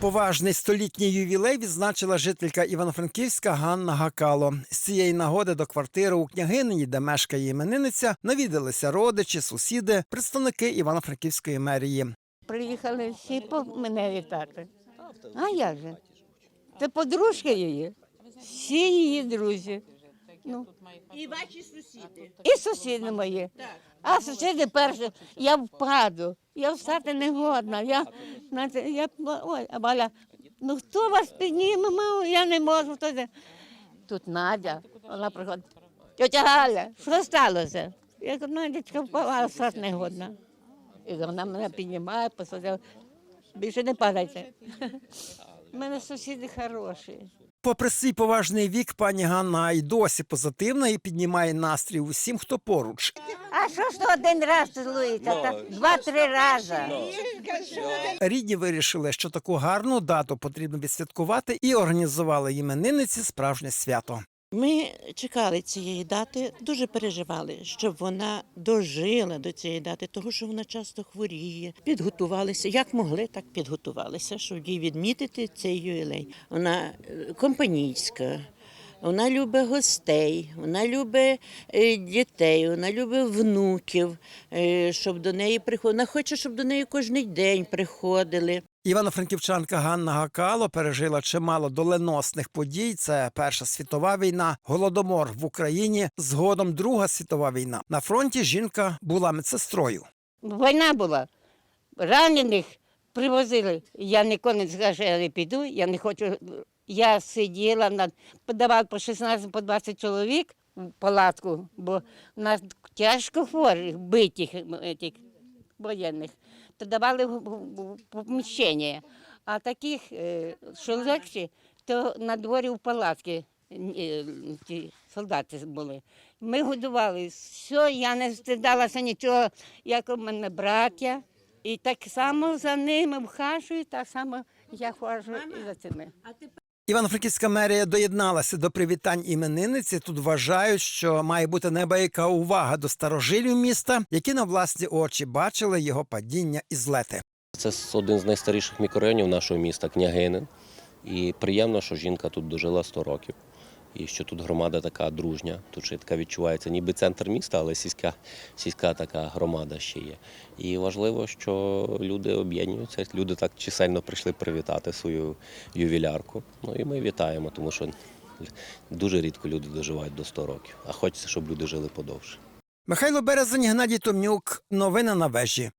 Поважний столітній ювілей відзначила жителька Івано-Франківська Ганна Гакало. З цієї нагоди до квартири у княгинині, де мешкає іменинниця, навідалися родичі, сусіди, представники Івано-Франківської мерії. Приїхали всі по мене вітати. А як же? Це подружка її, всі її друзі. Ну, І ваші сусіди. і сусіди мої. А сусіди перші, я впаду, я встати не годна. Я, я, ой, а Валя, ну хто вас підніме, я не можу. Тут Надя, вона приходить. Тетя Галя, що сталося? Я кажу, Надячка впала, а встати не годна. І вона мене піднімає, посадила. Більше не падайте. У мене сусіди хороші. Попри свій поважний вік, пані Ганна й досі позитивна і піднімає настрій усім, хто поруч. А що ж то один раз цілується? Та Два-три рази. Рідні вирішили, що таку гарну дату потрібно відсвяткувати, і організували іменинниці справжнє свято. Ми чекали цієї дати, дуже переживали, щоб вона дожила до цієї дати, тому що вона часто хворіє. Підготувалися, як могли, так підготувалися, щоб їй відмітити цей ювілей. Вона е, компанійська. Вона любить гостей, вона любить е, дітей, вона любить внуків, е, щоб до неї приходили. Вона хоче, щоб до неї кожен день приходили. Івано-франківчанка Ганна Гакало пережила чимало доленосних подій. Це Перша світова війна, голодомор в Україні, згодом Друга світова війна. На фронті жінка була медсестрою. Війна була. Ранених привозили. Я ніколи не скажу, я не піду, я не хочу. Я сиділа, над... подавав по 16 по 20 чоловік в палатку, бо у нас тяжко хворих, битих этих, воєнних, то давали в- в- в поміщення. А таких, е, що легші, то на дворі в палатки е, ті солдати були. Ми годували. Все, я не стидалася нічого, як у мене браття. І так само за ними вхажую, так само я ходжу і за цими. Івано-Франківська мерія доєдналася до привітань іменинниці. Тут вважають, що має бути небияка увага до старожилів міста, які на власні очі бачили його падіння і злети. Це один з найстаріших мікрорайонів нашого міста Княгинин. І приємно, що жінка тут дожила 100 років. І що тут громада така дружня. Тут ще така відчувається, ніби центр міста, але сільська, сільська така громада ще є. І важливо, що люди об'єднуються. Люди так чисельно прийшли привітати свою ювілярку. Ну і ми вітаємо, тому що дуже рідко люди доживають до 100 років. А хочеться, щоб люди жили подовше. Михайло Березень, Геннадій Томнюк. Новини на вежі.